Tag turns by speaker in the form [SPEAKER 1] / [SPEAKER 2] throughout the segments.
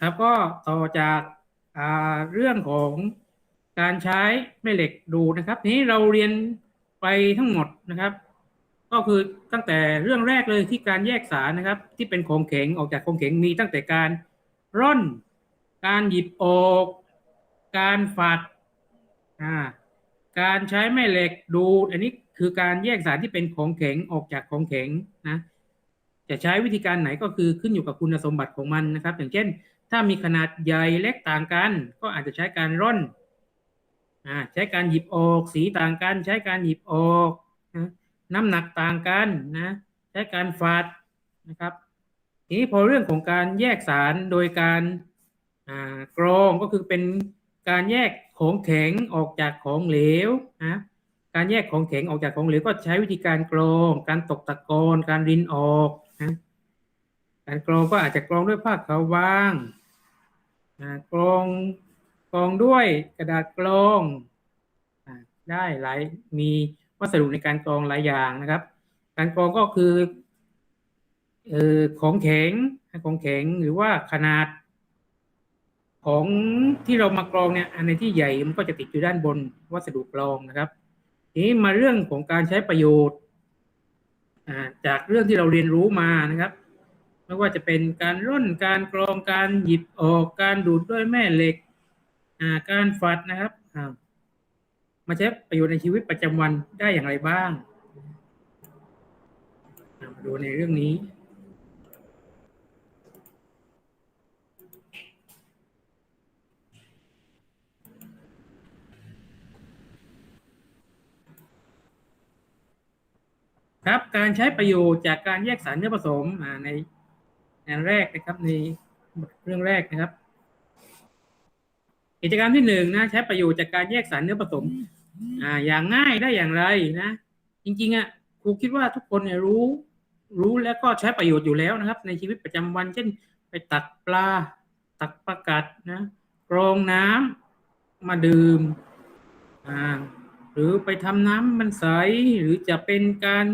[SPEAKER 1] ครับก็ต่อจากาเรื่องของการใช้แม่เหล็กดูนะครับ นี้เราเรียนไปทั้งหมดนะครับ ก็คือตั้งแต่เรื่องแรกเลยที่การแยกสารนะครับ ที่เป็นของแข็งออกจากของแข็งมีตั้งแต่การร่อน การหยิบออก การฝัดอ่าการใช้แม่เหล็กดูดอันนี้คือการแยกสารที่เป็นของแข็งออกจากของแข็งนะจะใช้วิธีการไหนก็คือขึ้นอยู่กับคุณสมบัติของมันนะครับ อย่างเช่น ถ้ามีขนาดใหญ่เล็กต่างกัน ก็อาจจะใช้การร่อนอใช้การหยิบออกสีต่างกัน ใช้การหยิบออกนะน้ำหนักต่างกันนะใช้การฝาดนะครับทีนี้พอเรื่องของการแยกสารโดยการกรองก็คือเป็นการแยกของแข็งออกจากของเหลวนะการแยกของแข็งออกจากของเหลวก็ใช้วิธีการกรอง การตกตะกอนการรินออกนะการกรองก็อาจจะกรองด้วยผ้าขาวบาง กรองกรองด้วยกระดาษกรองอได้หลายมีวัสดุในการกรองหลายอย่างนะครับ การกรองก็คือเออของแข็งของแข็งหรือว่าขนาด ของที่เรามากรองเนี่ยอันในที่ใหญ่มันก็จะติดอยู่ด้านบนวัสดุกรองนะครับทีนี้มาเรื่องของการใช้ประโยชน์จากเรื่องที่เราเรียนรู้มานะครับ ไม่ว่าจะเป็นการร่นการกรองการหยิบออกการดูดด้วยแม่เหล็กการฝัดนะครับมาใช้ประโยชน์ในชีวิตประจำวันได้อย่างไรบ้างมาดูในเรื่องนี้ครับการใช้ประโยชน์จากการแยกสารเนื้อผสมใน ในแรกนะครับในเรื่องแรกนะครับ กิจกรรมที่หนึ่งนะ ใช้ประโยชน์จากการแยกสารเนื้อผสม อ่า อย่างง่ายได้อย่างไรนะ จริง ๆอะครูคิดว่าทุกคนเนี่ยรู้ รู้แล้วก็ใช้ประโยชน์อยู่แล้วนะครับ ในชีวิตประจำวัน เช่น ไปตักปลา ตักปลากัดนะกรองน้ำมาดื่มอ่าหรือไปทำน้ำมันใสหรือจะเป็นการ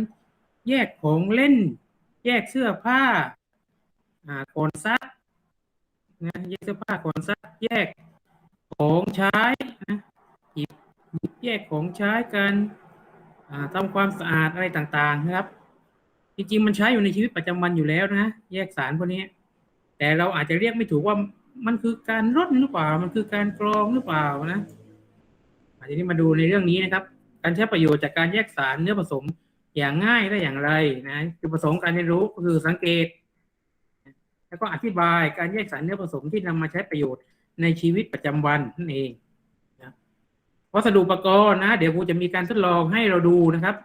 [SPEAKER 1] แยกของเล่น แยกเสื้อผ้า อ่าก่อนซักนะแยกเสื้อผ้าก่อนซักแยกของใช้นะหยิบหยิบแยกของใช้กันอ่าทำความสะอาดอะไรต่างๆนะครับ จริงๆมันใช้อยู่ในชีวิตประจำวันอยู่แล้วนะ แยกสารพวกนี้ แต่เราอาจจะเรียกไม่ถูกว่ามันคือการร่นหรือเปล่า มันคือการกรองหรือเปล่านะทีนี้มาดูในเรื่องนี้นะครับ การใช้ประโยชน์จากการแยกสารเนื้อผสมอย่างง่ายได้อย่างไรนะคือประสงค์การเรียนรู้ก็คือสังเกต แล้วก็อธิบายการแยกสารเนื้อผสมที่นำมาใช้ประโยชน์ในชีวิตประจำวันนั่นเองนะวัสดุอุปกรณ์นะ เดี๋ยวครูจะมีการทดลองให้เราดูนะครับ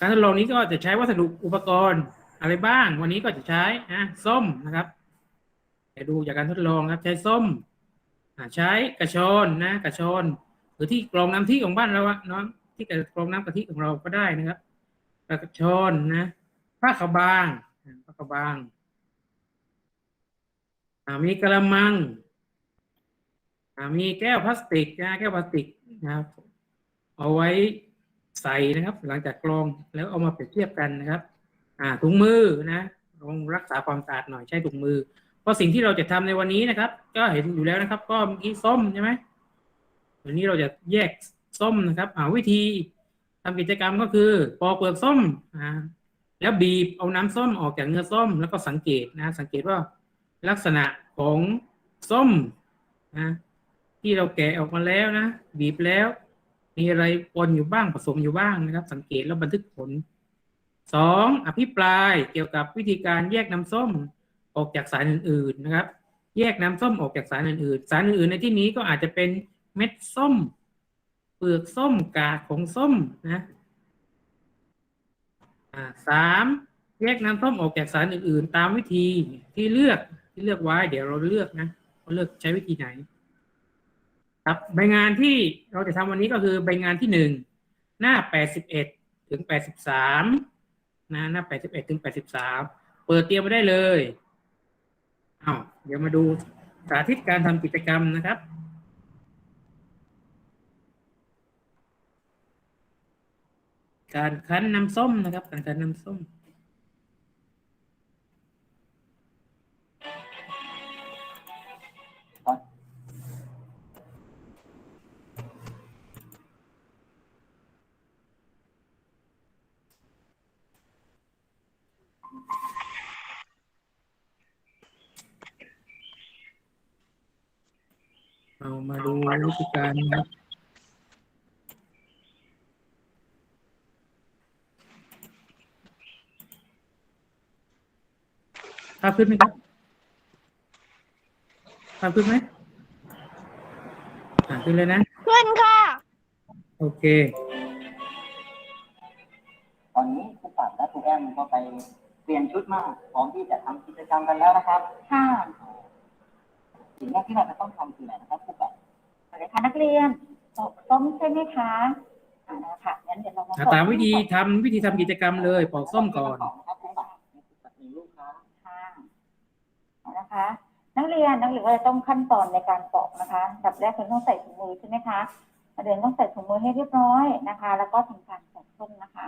[SPEAKER 1] การทดลองนี้ก็จะใช้วัสดุอุปกรณ์อะไรบ้าง วันนี้ก็จะใช้นะส้มนะครับเดี๋ยวดูจากการทดลองครับ ใช้ส้มใช้กระชอนนะ กระชอนหรือที่กรองน้ำที่ของบ้านเราเนาะที่กรองน้ำกะทิของเราก็ได้นะครับกระชอนนะผ้าขาวบาง ผ้าขาวบางมีกระมังมีแก้วพลาสติกนะแก้วพลาสติกนะครับ เอาไว้ใส่นะครับ หลังจากกรองแล้วเอามาเปรียบเทียบกันนะครับ อ่าถุงมือนะต้องรักษาความสะอาดหน่อยใช้ถุงมือ เพราะสิ่งที่เราจะทำในวันนี้นะครับ ก็เห็นอยู่แล้วนะครับ ก็เมื่อกี้ส้มใช่ไหมวันนี้เราจะแยกส้มนะครับ อ่าวิธีทำกิจกรรมก็คือปอกเปลือกส้มอ่า แล้วบีบเอาน้ำส้มออกจากเนื้อส้มแล้วก็สังเกตนะ สังเกตว่าลักษณะของส้มนะที่เราแกะออกมาแล้วนะ บีบแล้ว มีอะไรปนอยู่บ้างผสมอยู่บ้างนะครับ สังเกตแล้วบันทึกผลสองอภิปรายเกี่ยวกับวิธีการแยกน้ำส้มออกจากสารอื่น ๆนะครับ แยกน้ำส้มออกจากสารอื่นๆ สารอื่นๆ ในที่นี้ก็อาจจะเป็นเม็ดส้ม เปลือกส้มกากของส้มนะ สามแยกน้ำส้มออกจากสารอื่น ๆ ตามวิธีที่เลือกที่เลือกไว้ เดี๋ยวเราเลือกนะเราเลือกใช้วิธีไหน ครับใบงานที่เราจะทำวันนี้ก็คือใบงานที่หนึ่งหน้าแปดสิบเอ็ดถึงแปดสิบสามนะหน้าแปดสิบเอ็ดถึงแปดสิบสามเปิดเตรียมไว้ได้เลยเอาเดี๋ยวมาดูสาธิตการทำกิจกรรมนะครับ การคั้นน้ำส้มนะครับ การคั้นน้ำส้มเรามาดูวิธีการนะครับ ภาพขึ้นไหมครับภาพขึ้นไหมอ่าขึ้นเลยนะ
[SPEAKER 2] ขึ้นค่ะ
[SPEAKER 1] โอเค
[SPEAKER 3] ตอนนี้ครูปัดและครูแอมก็ไปเปลี่ยนชุดมาพร้อมที่จะทำกิจกรรมกันแล้วนะครับ
[SPEAKER 2] ค่ะ
[SPEAKER 3] สิ่งแรกที่เราจะต้องทำคืออะไรนะครับครูปัด
[SPEAKER 2] สวัสดีค่ะนักเรียนตกต้มใช่ไหมคะอ่านะคะงั้นเดี๋ยวเรามา
[SPEAKER 1] อ่าตามวิธีทำวิธีทำกิจกรรมเลยปอกส้มก่อน
[SPEAKER 3] นะครับครูปัดครู ปัดหนึ่งลูกครับ
[SPEAKER 2] ค่ะเอานะคะ นักเรียนนักเรียนก็จะต้องขั้นตอนในการปอกนะคะอันดับแรกคือต้องใส่ถุงมือใช่ไหมคะนักเรียนต้องใส่ถุงมือให้เรียบร้อยนะคะ แล้วก็ทำการปอกส้มนะคะ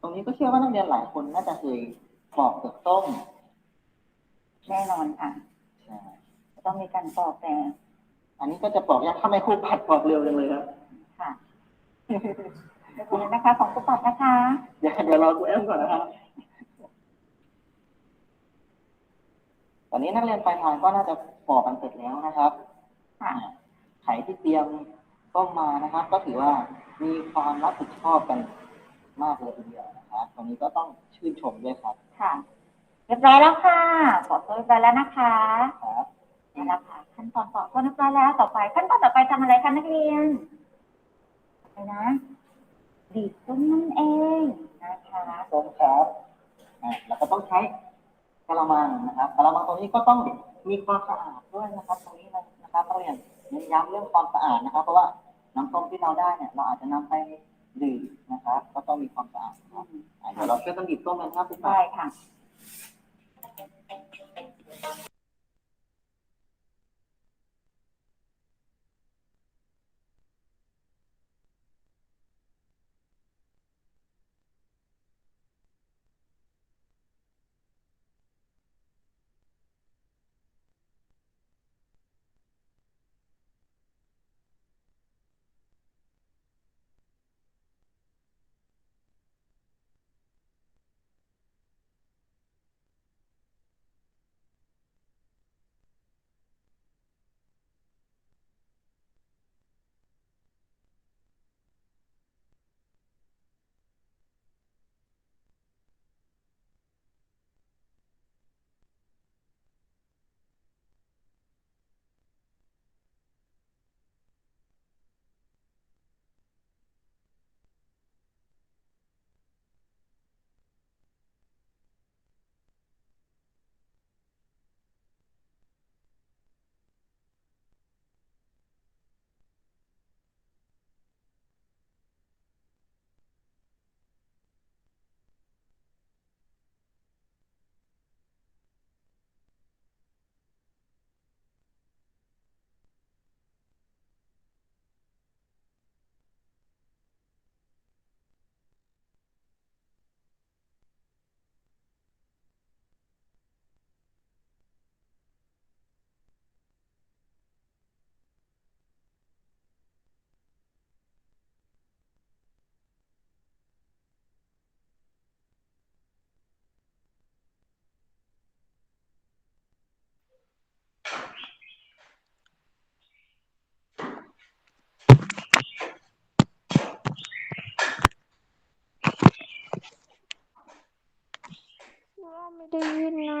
[SPEAKER 3] ตรงนี้ก็เชื่อว่านักเรียนหลายคนน่าจะเคยปอกเปลือกส้ม
[SPEAKER 2] แน่นอนค่ะ
[SPEAKER 3] ใช่
[SPEAKER 2] จะต้องมีการปอกแต่
[SPEAKER 3] อันนี้ก็จะปอกยากทำไมครูปัดปอกเร็วจังเลยครับ
[SPEAKER 2] ค่ะ เดี๋ยวคุณนะคะของกุปัดนะคะ
[SPEAKER 3] เดี๋ยวเดี๋ยวรอครูแอมก่อนนะครับตอนนี้นักเรียนปลายทางก็น่าจะปอกกันเสร็จแล้วนะครับ
[SPEAKER 2] ค่ะ
[SPEAKER 3] อ่าไข่ที่เตรียมต้มมานะครับ ก็ถือว่ามีความรับผิดชอบกันมากเลยทีเดียวนะครับตรงนี้ก็ต้องชื่นชมด้วยครับ
[SPEAKER 2] ค่ะ เรียบร้อยแล้วค่ะปอกส้มเรียบร้อยแล้วนะคะ
[SPEAKER 3] ครับ
[SPEAKER 2] นี่แหละค่ะขั้นตอนต่อก็เรียบร้อยแล้วต่อไป ขั้นตอนต่อไปทำอะไรคะนักเรียนอะไรนะ ดีดส้มนั่นเองนะคะ
[SPEAKER 3] ส้มครับอ่าแล้วก็ต้องใช้กระมังนะครับกระมังตรงนี้ก็ต้องมีความสะอาดด้วยนะครับ ตรงนี้เลยนะครับนักเรียนเน้นย้ำเรื่องความสะอาดนะครับ เพราะว่าน้ำส้มที่เราได้เนี่ย เราอาจจะนำไปดื่มนะครับ ก็ต้องมีความสะอาดครับอ่าเดี๋ยวเราช่วยกันดิบส้มกันครับทุกท่า
[SPEAKER 2] ได้
[SPEAKER 3] น
[SPEAKER 2] ค่ะ
[SPEAKER 4] ไม่ได้ยินนะ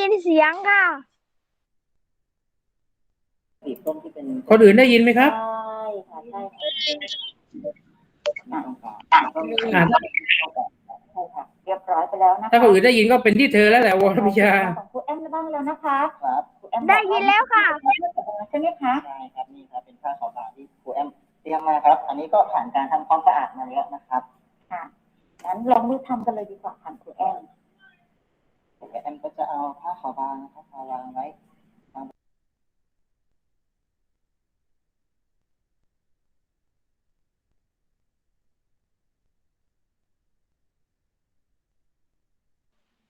[SPEAKER 4] ยินเสียงค่ะ
[SPEAKER 3] สีส้มที่เป็น
[SPEAKER 1] คนอื่นได้ยินไหมครับ
[SPEAKER 2] ใช่ค่ะใช่ค่ะ
[SPEAKER 3] ต้องการก็มี
[SPEAKER 1] อ่า
[SPEAKER 2] ใช่ค่ะ เรียบร้อยไปแล้วนะคะ
[SPEAKER 1] ถ้าคนอื่นได้ยินก็เป็นที่เธอแล้วแหละวรพิชา
[SPEAKER 2] ของครูแอมบ้างแล้วนะคะ
[SPEAKER 3] ครับ
[SPEAKER 2] ครูแอม
[SPEAKER 4] ได้ยินแล้วค่ะ
[SPEAKER 2] ใช่ไหมคะ
[SPEAKER 3] ใช่ครับนี่ครับเป็นผ้าขาวบางที่ครูแอมเตรียมมาครับ อันนี้ก็ผ่านการทำความสะอาดมาแล้วนะครับ
[SPEAKER 2] ค่ะ งั้นลองมือทำกันเลยดีกว่าค่ะครูแอม
[SPEAKER 3] ครูแอมก็จะเอาผ้าขาวบางนะครับมาวางไว้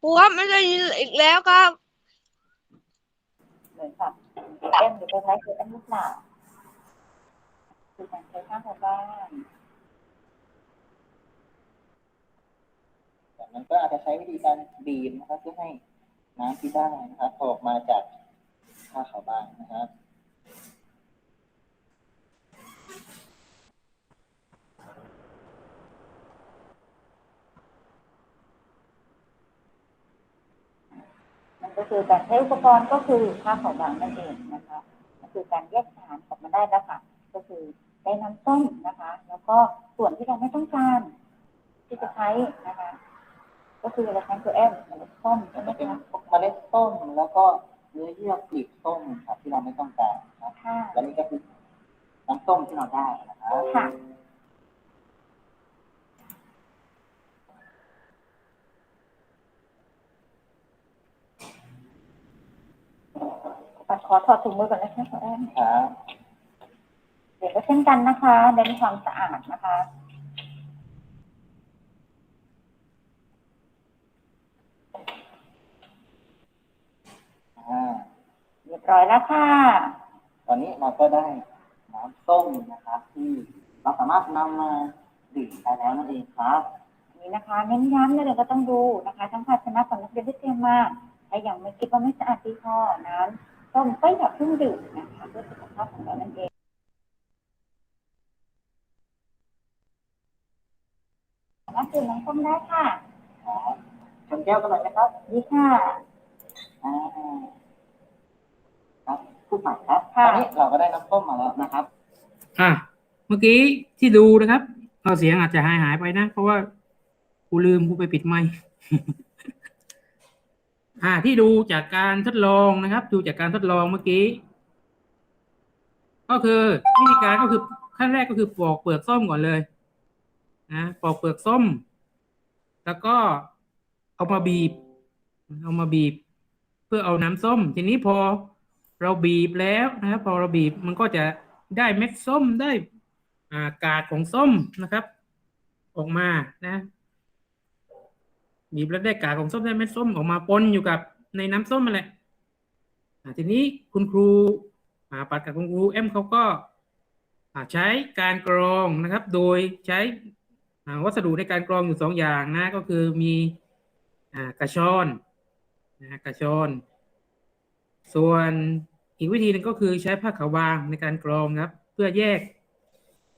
[SPEAKER 4] ครูครับไม่ได้ยินอีกแล้วครับ
[SPEAKER 2] เหมือนกับครูแอมหรือคล้ายๆครูแอมหรือเปล่าคือการใช้ผ้าขาวบ้าน
[SPEAKER 3] จากนั้นก็อาจจะใช้วิธีการบีบนะครับเพื่อให้น้ำที่ได้นะครับ ออกมาจากผ้าขาวบางนะครับ
[SPEAKER 2] มันก็คือการใช้อุปกรณ์ก็คือผ้าขาวบางนั่นเองนะคะก็คือการแยกสารออกมาได้แล้วค่ะ ก็คือได้น้ำส้มนะคะ แล้วก็ส่วนที่เราไม่ต้องการที่จะใช้นะคะ ก็คืออะไรคะคือแอมเมล็ดส้มใช่ไหม
[SPEAKER 3] จะเป็น
[SPEAKER 2] คะ
[SPEAKER 3] พวกเมล็ดส้มแล้วก็เนื้อเยื่อกลีบส้มครับที่เราไม่ต้องการนะครับ
[SPEAKER 2] ค่ะ
[SPEAKER 3] และนี่ก็คือน้ำส้มที่เราได้นะครับ
[SPEAKER 2] ค่ะปัดขอถอดถุงมือก่อนนะคะคุณแอม
[SPEAKER 3] ครับ
[SPEAKER 2] เดี๋ยวก็เช่นกันนะคะเน้นความสะอาดนะคะ
[SPEAKER 3] อ่า
[SPEAKER 2] เรียบร้อยแล้วค่ะ
[SPEAKER 3] ตอนนี้เราก็ได้น้ำส้มนะครับ ที่เราสามารถนำมาดื่มได้แล้วนั่นเองครับ
[SPEAKER 2] นี่นะคะเน้นย้ำเลยเดี๋ยวก็ต้องดูนะคะ ทั้งภาชนะของนักเรียนที่เตรียมมาถ้ายังไม่คิดว่าไม่สะอาดดีพอนั้นต้มก็อย่าเพิ่งดื่มนะคะเพื่อสุขภาพของเรานั่นเองสามารถดื่มน้ำส้มได้ค่ะ
[SPEAKER 3] ครับชนแก้วกันเลยนะครับ
[SPEAKER 2] ดีค่ะ
[SPEAKER 3] อ่าครับ พูดใหม่ครับ
[SPEAKER 2] ค่ะ
[SPEAKER 3] ตอนนี้เราก็ได้น้ำส้มมาแล้วนะครับ
[SPEAKER 1] อะเมื่อกี้ที่ดูนะครับเอาเสียงอาจจะหายหายไปนะ เพราะว่ากูลืมกูไปปิดไมค์อ่า ที่ดูจากการทดลองนะครับ ดูจากการทดลองเมื่อกี้ ก็คือวิธีการก็คือขั้นแรกก็คือปอกเปลือกส้มก่อนเลยนะปอกเปลือกส้ม แล้วก็เอามาบีบ เอามาบีบ เพื่อเอาน้ำส้ม ทีนี้พอ เราบีบแล้วนะครับพอเราบีบมันก็จะได้เม็ดส้มได้อากาดของส้มนะครับ ออกมานะบีบแล้วได้กากของส้มได้เม็ดส้มออกมาปนอยู่กับในน้ำส้มนั่นแหละทีนี้คุณครูปัดกับคุณครูเอ็มเขาก็ใช้การกรองนะครับ โดยใช้วัสดุในการกรองอยู่สองอย่างนะ ก็คือมีอกระชอนนะกระชอน ส่วน อีกวิธีหนึ่งก็คือใช้ผ้าขาวบางในการกรองครับ เพื่อแยก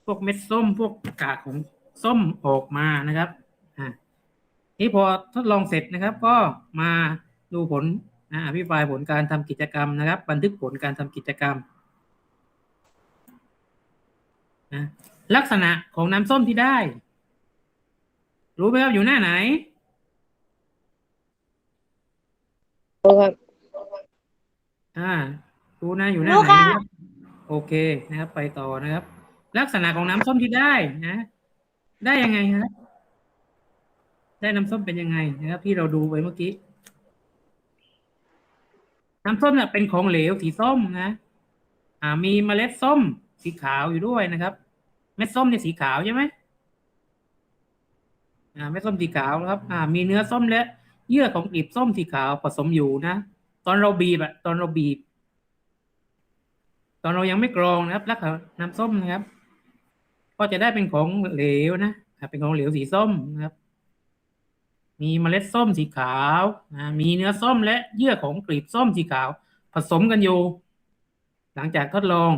[SPEAKER 1] พวกเม็ดส้มพวกกากของส้มออกมานะครับอ่านี่พอทดลองเสร็จนะครับ ก็มาดูผลนะอภิปรายผลการทำกิจกรรมนะครับ บันทึกผลการทำกิจกรรมนะลักษณะของน้ำส้มที่ได้ รู้ไหมครับอยู่หน้าไหนอ่า รู้นะอยู่หน้า
[SPEAKER 4] รู้
[SPEAKER 1] ไหน
[SPEAKER 4] ค่ะ
[SPEAKER 1] นะครับโอเคนะครับ ไปต่อนะครับ ลักษณะของน้ำส้มที่ได้นะ ได้ยังไงครับได้น้ำส้มเป็นยังไงนะครับ ที่เราดูไปเมื่อกี้ น้ำส้มเนี่ยเป็นของเหลวสีส้มนะ อ่า มีเมล็ดส้มสีขาวอยู่ด้วยนะครับเม็ดส้มเนี่ยสีขาวใช่ไหมอ่าเม็ดส้มสีขาวนะครับ อ่า มีเนื้อส้มและเยื่อของกลีบส้มสีขาวผสมอยู่นะ ตอนเราบีบอะตอนเราบีบ ตอนเรายังไม่กรองนะครับแล้วก็น้ำส้มนะครับ ก็จะได้เป็นของเหลวนะเป็นของเหลวสีส้มนะครับ มีเมล็ดส้มสีขาวนะมีเนื้อส้มและเยื่อของกลีบส้มสีขาว ผสมกันอยู่ หลังจากทดลอง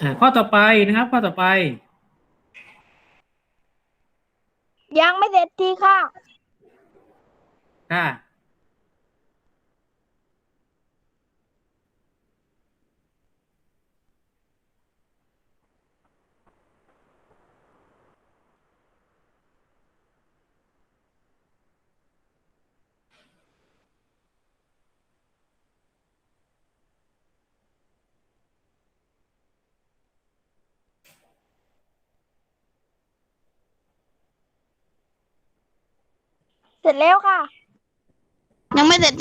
[SPEAKER 1] อ่าข้อต่อไปนะครับ ข้อต่อไป
[SPEAKER 4] ยังไม่เสร็จทีค่ะ
[SPEAKER 1] ค่ะ
[SPEAKER 4] ร็จแล้วค่ะ
[SPEAKER 5] ยังไม่เสร็จ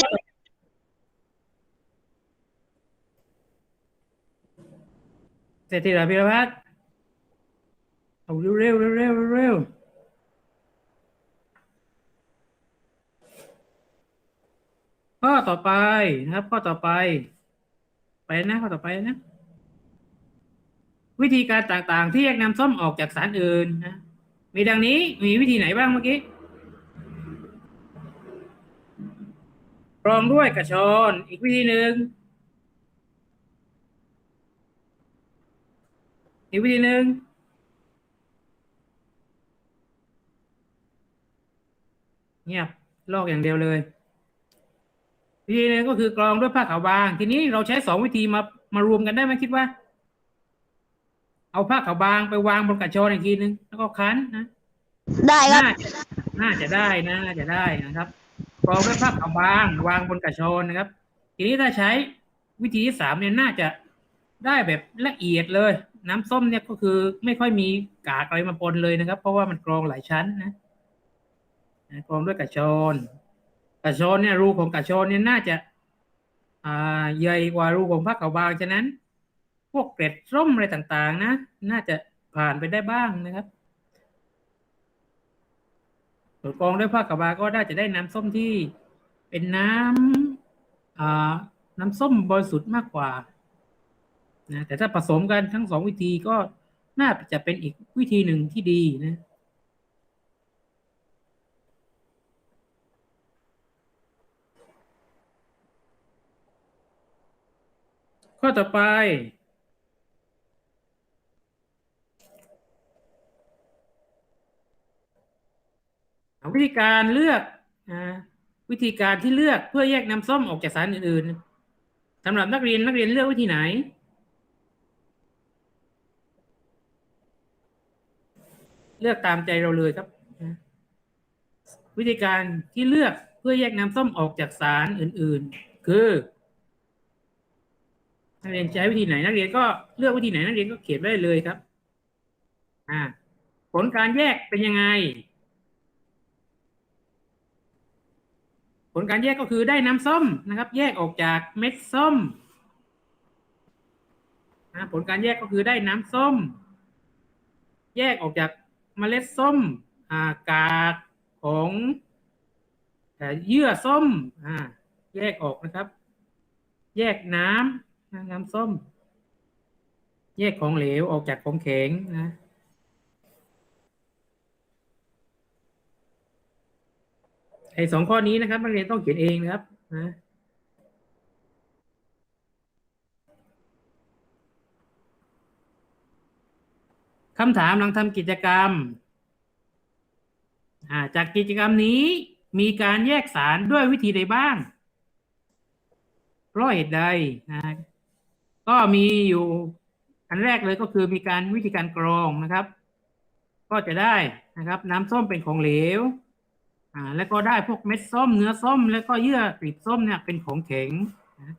[SPEAKER 1] เสร็จทีละพิรพัฒน์เอาเร็วเร็วเร็วเร็วเร็วข้อต่อไปนะครับข้อต่อไป ไปนะข้อต่อไปนะ วิธีการต่างๆ ที่แยกน้ำส้มออกจากสารอื่นนะมีดังนี้มีวิธีไหนบ้างเมื่อกี้ กรองด้วยกระชอนอีกวิธีหนึ่งอีกวิธีหนึ่งเงียบลอกอย่างเดียวเลย วิธีหนึ่งก็คือกรองด้วยผ้าขาวบาง ทีนี้เราใช้สองวิธีมามารวมกันได้ไหมคิดว่า เอาผ้าขาวบางไปวางบนกระชอนอีกทีนึงแล้วก็คั้นนะ
[SPEAKER 5] ได้ครับ
[SPEAKER 1] น่าจะน่าจะได้นะน่าจะได้นะครับ กรองด้วยผ้าขาวบางวางบนกระชอนนะครับ ทีนี้ถ้าใช้วิธีที่สามเนี่ยน่าจะได้แบบละเอียดเลย น้ำส้มเนี่ยก็คือไม่ค่อยมีกากอะไรมาปนเลยนะครับ เพราะว่ามันกรองหลายชั้นนะนะกรองด้วยกระชอนกระชอนเนี่ยรูของกระชอนเนี่ยน่าจะอ่าใหญ่กว่ารูของผ้าขาวบางฉะนั้น พวกเกล็ดส้มอะไรต่างๆ นะ น่าจะผ่านไปได้บ้างนะครับ ส่วนกรองด้วยผ้าขาวบาก็น่าจะได้น้ำส้มที่เป็นน้ำอ่าน้ำส้มบริสุทธิ์มากกว่านะแต่ถ้าผสมกันทั้งสองวิธีก็น่าจะเป็นอีกวิธีหนึ่งที่ดีนะข้อต่อไป วิธีการเลือกนะวิธีการที่เลือกเพื่อแยกน้ำส้มออกจากสารอื่นๆสำหรับนักเรียนนักเรียนเลือกวิธีไหน เลือกตามใจเราเลยครับ วิธีการที่เลือกเพื่อแยกน้ำส้มออกจากสารอื่นๆ คือ นักเรียนใช้วิธีไหน นักเรียนก็เลือกวิธีไหน นักเรียนก็เขียนไว้เลยครับ อ่า ผลการแยกเป็นยังไง ผลการแยกก็คือได้น้ำส้มนะครับ แยกออกจากเม็ดส้มนะผลการแยกก็คือได้น้ำส้ม แยกออกจากเมล็ดส้มากากของเยื่อส้มแยกออกนะครับ แยกน้ำนะน้ำส้ม แยกของเหลวออกจากของแข็งนะ ไอ้สองข้อนี้นะครับนักเรียนต้องเขียนเองนะครับนะคำถามหลังทำกิจกรรม จากกิจกรรมนี้มีการแยกสารด้วยวิธีใดบ้าง เพราะเหตุใดนะก็มีอยู่อันแรกเลยก็คือมีการวิธีการกรองนะครับ ก็จะได้นะครับ น้ำส้มเป็นของเหลว อ่าแล้วก็ได้พวกเม็ดส้มเนื้อส้ม แล้วก็เยื่อกลีบส้มเนี่ยเป็นของแข็งนะ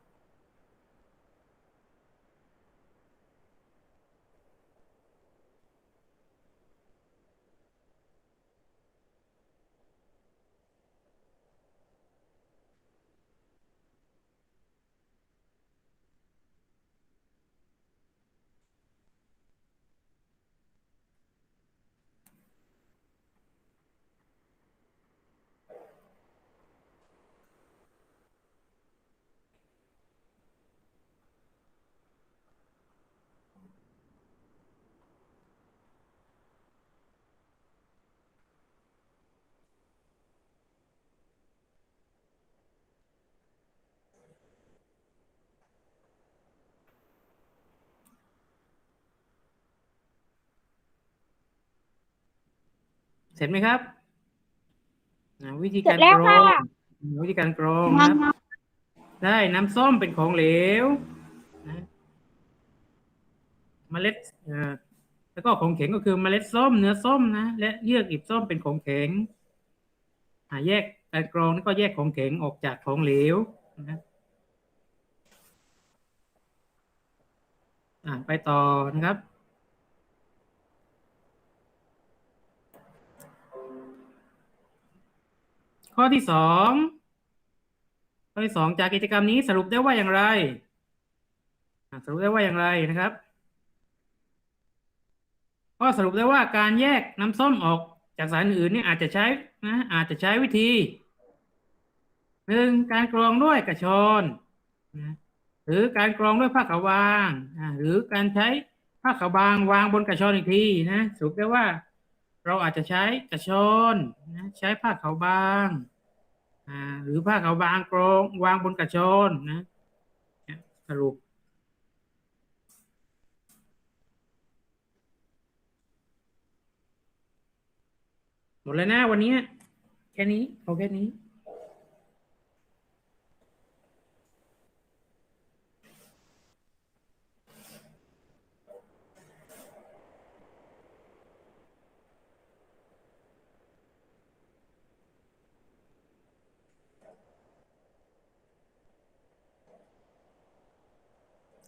[SPEAKER 1] เสร็จไหมครับอ่าวิธี
[SPEAKER 4] เสร็
[SPEAKER 1] กา
[SPEAKER 4] จ
[SPEAKER 1] ร
[SPEAKER 4] แล้ว
[SPEAKER 1] กรอ
[SPEAKER 4] ค่ะ
[SPEAKER 1] งวิธีการกรองนะครับได้น้ำส้มเป็นของเหลวนะเมล็ดเอ่อแล้วก็ของแข็งก็คือเมล็ดส้มเนื้อส้มนะ และเยื่อกีบส้มเป็นของแข็งอ่าแยกการกรองนี่ก็แยกของแข็งออกจากของเหลวนะอ่าไปต่อนะครับ ข้อที่สองข้อที่สองจากกิจกรรมนี้สรุปได้ว่าอย่างไรสรุปได้ว่าอย่างไรนะครับ ก็สรุปได้ว่าการแยกน้ำส้มออกจากสารอื่นนี่อาจจะใช้นะอาจจะใช้วิธีหนึ่งการกรองด้วยกระชอนนะหรือการกรองด้วยผ้าขาวบางหรือการใช้ผ้าขาวบางวางบนกระชอนอีกทีนะสรุปได้ว่า เราอาจจะใช้กระชอนนะใช้ผ้าขาวบางอ่าหรือผ้าขาวบางกรองวางบนกระชอนนะสรุปหมดแล้วนะวันนี้แค่นี้เอาแค่นี้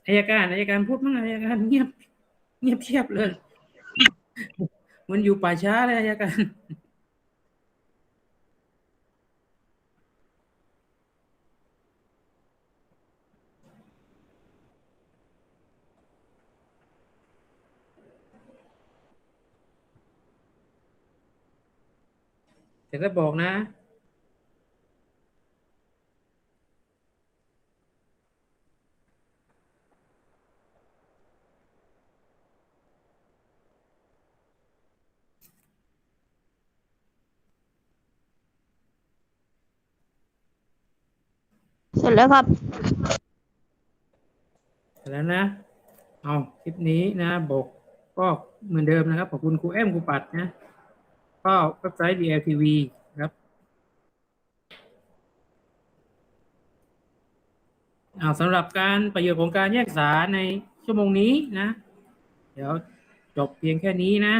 [SPEAKER 1] อายการอายการพูดมั้งอายการเงียบ เงียบเชียบเลยเหมันอยู่ป่าช้าเลยอายการแต่ถ้าบอกนะ
[SPEAKER 5] ร็จแล้วครับ
[SPEAKER 1] เสร็จแล้วนะ เอาคลิปนี้นะบอกก็เหมือนเดิมนะครับ ขอบคุณครูเอ็มครูปัดนะ ก็เว็บไซต์ DLTV ครับเอาสำหรับการประโยชน์ของการแยกสารในชั่วโมงนี้นะ เดี๋ยวจบเพียงแค่นี้นะ